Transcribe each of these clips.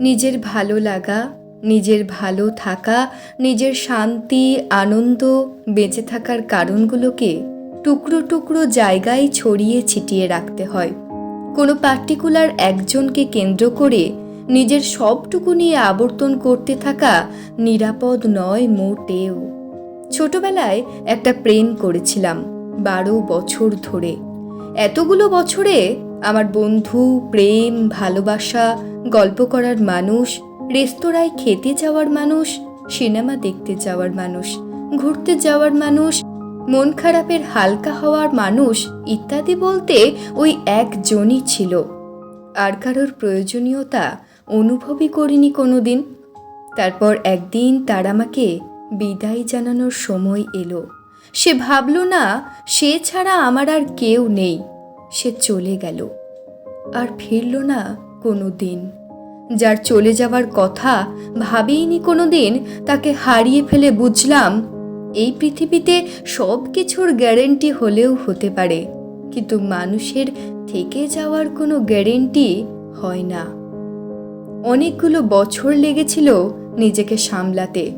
নিজের ভালো লাগা, নিজের ভালো থাকা, নিজের শান্তি, আনন্দ বেঁচে থাকার কারণগুলোকে টুকরো টুকরো জায়গায় ছড়িয়ে ছিটিয়ে রাখতে হয়। কোনো পার্টিকুলার একজনকে কেন্দ্র করে নিজের সবটুকু নিয়ে আবর্তন করতে থাকা নিরাপদ নয় মোটেও। ছোটবেলায় একটা প্রেম করেছিলাম, বারো বছর ধরে। এতগুলো বছরে আমার বন্ধু, প্রেম, ভালোবাসা, গল্প করার মানুষ, রেস্তোরাঁয় খেতে যাওয়ার মানুষ, সিনেমা দেখতে যাওয়ার মানুষ, ঘুরতে যাওয়ার মানুষ, মন খারাপের হালকা হওয়ার মানুষ ইত্যাদি বলতে ওই একজনই ছিল। আর কারোর প্রয়োজনীয়তা অনুভবই করিনি কোনোদিন। তারপর একদিন তার আমাকে বিদায় জানানোর সময় এলো। সে ভাবল, না, সে ছাড়া আমার আর কেউ নেই। সে চলে গেল। আর ফিরল না কোনো দিন। যার চলে যাওয়ার কথা ভাবেইনি কোনো দিন, তাকে হারিয়ে ফেলে বুঝলাম, এই পৃথিবীতে সব কিছুর গ্যারেন্টি হলেও হতে পারে। কিন্তু মানুষের থেকে যাওয়ার কোনো গ্যারেন্টি হয় না। অনেকগুলো বছর লেগেছিল নিজেকে সামলাতে।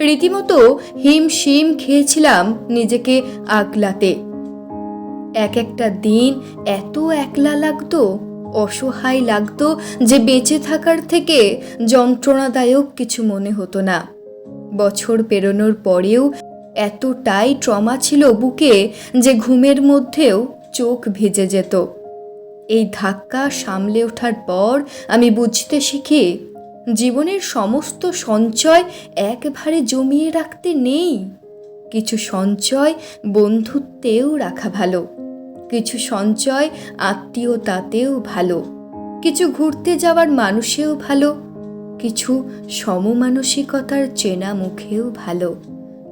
রীতিমতো হিম শিম খেয়েছিলাম নিজেকে আগলাতে। এক একটা দিন এত একলা লাগতো, অসহায় লাগতো যে বেঁচে থাকার থেকে যন্ত্রণাদায়ক কিছু মনে হতো না। বছর পেরোনোর পরেও এতটাই ট্রমা ছিল বুকে যে ঘুমের মধ্যেও চোখ ভিজে যেত। এই ধাক্কা সামলে ওঠার পর আমি বুঝতে শিখি, জীবনের সমস্ত সঞ্চয় একবারে জমিয়ে রাখতে নেই। কিছু সঞ্চয় বন্ধুত্বেও রাখা ভালো। কিছু সঞ্চয় আত্মীয়তাতেও ভালো। কিছু ঘুরতে যাওয়ার মানুষেও ভালো। কিছু সমমানসিকতার চেনা মুখেও ভালো।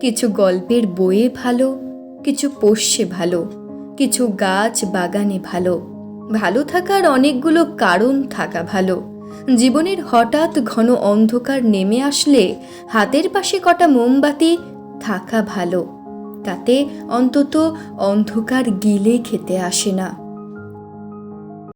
কিছু গল্পের বইয়ে ভালো, কিছু পোষ্যে ভালো, কিছু গাছ বাগানে ভালো। ভালো থাকার অনেকগুলো কারণ থাকা ভালো। জীবনের হঠাৎ ঘন অন্ধকার নেমে আসলে হাতের পাশে কটা মোমবাতি থাকা ভালো। তাতে অন্তত অন্ধকার গিলে খেতে আসে না।